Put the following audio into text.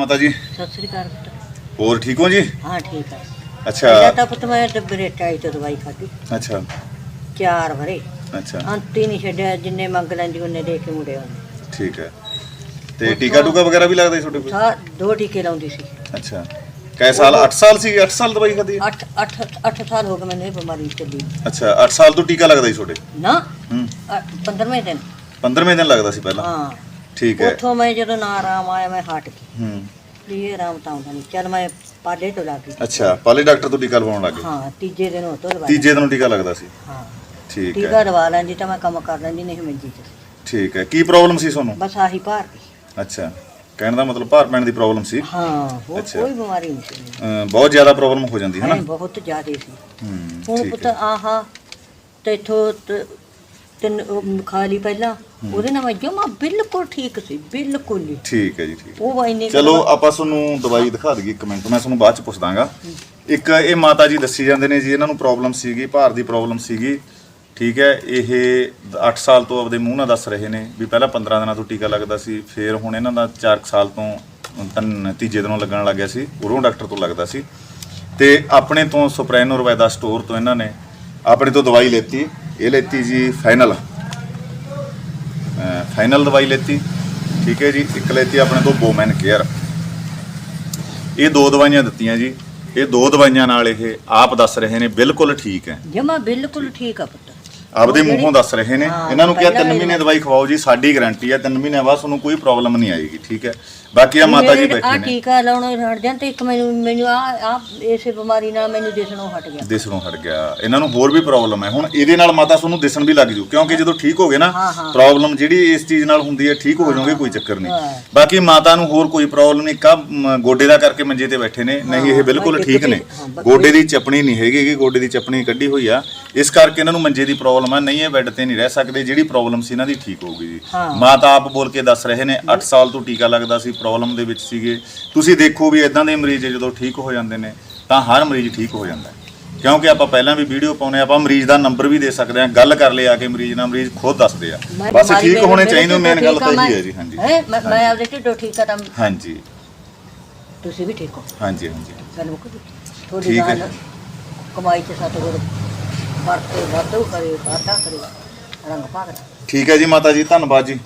ਮਾਤਾ ਜੀ? ਸਤਿ ਸ੍ਰੀ ਅਕਾਲ ਪੁੱਤ। ਹੋਰ ਠੀਕ ਹੋ ਜੀ? ਹਾਂ ਠੀਕ ਹੈ ਪਹਿਲਾਂ ਅੱਛਾ ਤਾਂ ਪੁੱਤ ਮੈਂ ਡੱਬਰੇ ਟਾਈ ਤੋਂ ਦਵਾਈ ਖਾਧੀ। ਅੱਛਾ। ਚਾਰ ਭਰੇ ਅੱਛਾ। ਅੰਤ ਹੀ ਨਹੀਂ ਛੱਡਿਆ ਜਿੰਨੇ ਮੰਗ ਲੈਂਦੀ ਉਹਨੇ ਦੇ ਕੇ ਮੁੜੇ ਉਹਨੇ ਠੀਕ ਹੈ। ਤੇ ਟੀਕਾ ਟੂਕਾ ਵਗੈਰਾ ਵੀ ਲੱਗਦਾ ਸੀ ਤੁਹਾਡੇ ਕੋਲ? ਸਾ ਦੋ ਟੀਕੇ ਲਾਉਂਦੀ ਸੀ। ਅੱਛਾ। ਕੈ ਸਾਲ 8 ਸਾਲ ਸੀ 8 ਸਾਲ ਦਵਾਈ ਖਾਦੀ 8 8 8 ਸਾਲ ਹੋ ਗਏ ਮੈਨੂੰ ਇਹ ਬਿਮਾਰੀ ਚੱਲੀ ਨੂੰ। ਅੱਛਾ 8 ਸਾਲ ਤੋਂ ਟੀਕਾ ਲੱਗਦਾ ਸੀ ਤੁਹਾਡੇ? ਨਾ? ਹੂੰ। 15ਵੇਂ ਦਿਨ। 15ਵੇਂ ਦਿਨ ਲੱਗਦਾ ਸੀ ਪਹਿਲਾਂ? ਹਾਂ। ਠੀਕ ਹੈ। ਉੱਥੋਂ ਮੈਂ ਜਦੋਂ ਨਾ ਆਰਾਮ ਆਇਆ ਮੈਂ ਹਟ ਗਈ। ਹੂੰ। ਵੀ ਇਹ ਆਰਾਮ ਤਾਂ ਆਉਂਦਾ ਨਹੀਂ। ਚੱਲ ਮੈਂ ਪਾਲੇ ਤੋਂ ਲੱਗ ਗਈ। ਅੱਛਾ ਪਹਿਲੇ ਡਾਕਟਰ ਤੋਂ ਟੀਕਾ ਲਵਾਉਣ ਲੱਗੇ ਹਾਂ ਤੀਜੇ ਦਿਨ ਉਹ ਤੋਂ ਲਵਾ ਤੀਜੇ ਦਿਨੋਂ ਟੀਕਾ ਲੱਗਦਾ ਸੀ? ਹਾਂ। ਠੀਕ ਹੈ। ਟੀਕਾ ਲਵਾ ਲੈਂਦੀ ਤਾਂ ਮੈਂ ਕੰਮ ਕਰ ਲੈਂਦੀ ਨਹੀਂ ਮੰਜੀ ਚ ਠੀਕ ਹੈ। ਕੀ ਪ੍ਰੋਬਲਮ ਸੀ ਤੁਹਾਨੂੰ? ਬਸ ਆਹੀ ਭਾਰ ਦੀ। ਅੱਛਾ। ਕਹਿਣ ਦਾ ਮਤਲਬ ਭਾਰ ਪੈਣ ਦੀ ਪ੍ਰੋਬਲਮ ਸੀ? ਹਾਂ ਹੋਰ। ਕੋਈ ਬਿਮਾਰੀ ਨਹੀਂ ਸੀ। ਬਹੁਤ ਜ਼ਿਆਦਾ ਪ੍ਰੋਬਲਮ ਹੋ ਜਾਂਦੀ ਹੈ ਨਾ? ਬਹੁਤ ਜ਼ਿਆਦੇ ਸੀ। ਹੂੰ ਹੁਣ ਪੁੱਤ ਆਹਾ ਤੇ ਇਥੋਂ ਤਿੰਨ ਉਹ ਖਾ ਲਈ ਪਹਿਲਾਂ। ਉਹਦੇ ਨਾਲ ਮੈਂ ਜਮਾ ਬਿਲਕੁਲ ਠੀਕ ਸੀ ਬਿਲਕੁਲ ਹੀ। ਠੀਕ ਹੈ ਜੀ ਠੀਕ। ਉਹ ਇੰਨੇ ਕੁ ਚਲੋ ਆਪਾਂ ਤੁਹਾਨੂੰ ਦਵਾਈ ਦਿਖਾ ਦਈਏ ਇੱਕ ਮਿੰਟ ਮੈਂ ਤੁਹਾਨੂੰ ਬਾਅਦ ਚ ਪੁੱਛ ਦਾਂਗਾ ਇੱਕ ਇਹ ਮਾਤਾ ਜੀ ਦੱਸੀ ਜਾਂਦੇ ਨੇ ਜੀ ਇਹਨਾਂ ਨੂੰ ਪ੍ਰੋਬਲਮ ਸੀਗੀ ਭਾਰ ਦੀ ਪ੍ਰੋਬਲਮ ਸੀਗੀ। ਠੀਕ ਹੈ ਇਹ 8 ਸਾਲ ਤੋਂ ਆਪਦੇ ਮੂੰਹ ਨਾਲ ਦੱਸ ਰਹੇ ਨੇ ਵੀ ਪਹਿਲਾਂ 15 ਦਿਨਾਂ ਤੋਂ ਟੀਕਾ ਲੱਗਦਾ ਸੀ ਫਿਰ ਹੁਣ ਇਹਨਾਂ ਦਾ 4 ਸਾਲ ਤੋਂ ਤਿੰਨ ਤੀਜੇ ਦਿਨੋਂ ਲੱਗਣ ਲੱਗ ਗਿਆ ਸੀ ਉਰੋਂ ਡਾਕਟਰ ਤੋਂ ਲੱਗਦਾ ਸੀ। ਤੇ ਆਪਣੇ ਤੋਂ ਸੁਪਰੈਨੋ ਰਵੈਦਾ ਸਟੋਰ ਤੋਂ ਇਹਨਾਂ ਨੇ ਆਪਣੇ ਤੋਂ ਦਵਾਈ ਲੈਤੀ। ਇਹ ਲੈਤੀ ਜੀ ਫਾਈਨਲ। ਫਾਈਨਲ ਦਵਾਈ ਲੈਤੀ। ਠੀਕ ਹੈ ਜੀ, ਇੱਕ ਲੈਤੀ ਆਪਣੇ ਤੋਂ ਬੋਮੈਨ ਕੇਅਰ। ਇਹ ਦੋ ਦਵਾਈਆਂ ਦਿੱਤੀਆਂ ਜੀ। ਇਹ ਦੋ ਦਵਾਈਆਂ ਨਾਲ ਇਹ ਆਪ ਦੱਸ ਰਹੇ ਨੇ, ਬਿਲਕੁਲ ਠੀਕ ਹੈ। ਜਮਾ ਬਿਲਕੁਲ ਠੀਕ ਆ ਪੁੱਤ। ਆਪਦੇ ਮੂੰਹੋਂ ਦੱਸ ਰਹੇ ਨੇ। ਇਹਨਾਂ ਨੂੰ ਕਿਹਾ ਪਹਿਲਾਂ 3 ਮਹੀਨੇ ਦਵਾਈ ਖਵਾਓ ਜੀ ਸਾਡੀ ਗਾਰੰਟੀ ਹੈ 3 ਮਹੀਨੇ ਬਾਅਦ ਤੁਹਾਨੂੰ ਕੋਈ ਪ੍ਰੋਬਲਮ ਨਹੀਂ ਆਏਗੀ ਠੀਕ ਹੈ? ਬਾਕੀ ਆ ਮਾਤਾ ਜੀ ਆ ਬੈਠੇ ਨੇ। ਟੀਕਾ ਲਾਉਣੋਂ ਹਟ ਜਾਂ ਤੇ ਇੱਕ ਮੈਨੂੰ ਮੈਨੂੰ ਆ ਆ ਇਸੇ ਬਿਮਾਰੀ ਨਾਲ ਮੈਨੂੰ ਦਿਸਣੋਂ ਹਟ ਗਿਆ। ਦਿਸਣੋਂ ਹਟ ਗਿਆ। ਇਹਨਾਂ ਨੂੰ ਹੋਰ ਵੀ ਪ੍ਰੋਬਲਮ ਹੈ। ਹੁਣ ਇਹਦੇ ਨਾਲ ਮਾਤਾ ਤੁਹਾਨੂੰ ਦਿਸਣ ਵੀ ਲੱਗ ਜੂ ਕਿਉਂਕਿ ਜਦੋਂ ਠੀਕ ਹੋ ਗਏ ਨਾ। ਪ੍ਰੋਬਲਮ ਜਿਹੜੀ ਇਸ ਚੀਜ਼ ਨਾਲ ਹੁੰਦੀ ਹੈ ਠੀਕ ਹੋ ਜਾਓਗੇ ਕੋਈ ਚੱਕਰ ਨਹੀਂ। ਬਾਕੀ ਮਾਤਾ ਨੂੰ ਹੋਰ ਕੋਈ ਪ੍ਰੋਬਲਮ ਨਹੀਂ ਕਾ ਗੋਡੇ ਦਾ ਕਰਕੇ ਮੰਜੇ ਤੇ ਬੈਠੇ ਨੇ। ਨਹੀਂ ਇਹ ਬਿਲਕੁਲ ਠੀਕ ਨੇ। ਗੋਡੇ ਦੀ ਚਪਣੀ ਨਹੀਂ ਹੈਗੀ ਗੋਡੇ ਦੀ ਚਪਣੀ ਕੱਢੀ ਹੋਈ ਆ। ਇਸ ਕਰਕੇ ਇਹਨਾਂ ਨੂੰ ਮੰਜੇ ਦੀ ਪ੍ਰੋਬਲਮ ਆ ਨਹੀਂ ਇਹ ਬੈੱਡ ਤੇ ਨਹੀਂ ਰਹਿ ਸਕਦੇ ਜਿਹੜੀ ਪ੍ਰੋਬਲਮ ਸੀ ਇਹਨਾਂ ਦੀ ਠੀਕ ਹੋ ਗਈ ਜੀ। ਮਾਤਾ ਆਪ ਬੋਲ ਕੇ ਦੱਸ ਰਹੇ ਨੇ 8 ਸਾਲ ਤੋਂ ਟੀਕਾ ਲੱਗਦਾ ਸੀ ਪ੍ਰੋਬਲਮ ਦੇ ਵਿੱਚ ਸੀਗੇ। ਤੁਸੀਂ ਦੇਖੋ ਵੀ ਇਦਾਂ ਦੇ ਮਰੀਜ਼ ਜਦੋਂ ਠੀਕ ਹੋ ਜਾਂਦੇ ਨੇ ਤਾਂ ਹਰ ਮਰੀਜ਼ ਠੀਕ ਹੋ ਜਾਂਦਾ ਕਿਉਂਕਿ ਆਪਾਂ ਪਹਿਲਾਂ ਵੀ ਵੀਡੀਓ ਪਾਉਨੇ ਆਪਾਂ ਮਰੀਜ਼ ਦਾ ਨੰਬਰ ਵੀ ਦੇ ਸਕਦੇ ਹਾਂ ਗੱਲ ਕਰ ਲਿਆ ਕੇ ਮਰੀਜ਼ ਨਾਲ ਮਰੀਜ਼ ਖੁਦ ਦੱਸਦੇ ਆ। ਬਸ ਠੀਕ ਹੋਣੇ ਚਾਹੀਦੇ ਮੇਨ ਗੱਲ ਤਾਂ ਆ ਇਹੀ। ਹੈ ਜੀ ਹਾਂਜੀ। ਮੈਂ ਮੈਂ ਆਪਦੇ ਢਿੱਡੋਂ ਠੀਕ ਆ ਤਾਂ ਹਾਂਜੀ। ਤੁਸੀਂ ਵੀ ਠੀਕ ਹੋ? ਹਾਂਜੀ ਹਾਂਜੀ। ਥੋੜੀ ਠੀਕ ਹੈ। ਗੱਲ ਕਮਾਈ ਚ ਸਤ ਗੁਰ ਵਰਤੇ ਵਾਧੂ ਕਰੇ ਵਾਧਾ ਕਰੇ ਰੰਗ ਭਾਗਦਾ ਠੀਕ ਹੈ ਜੀ ਮਾਤਾ ਜੀ ਧੰਨਵਾਦ ਜੀ।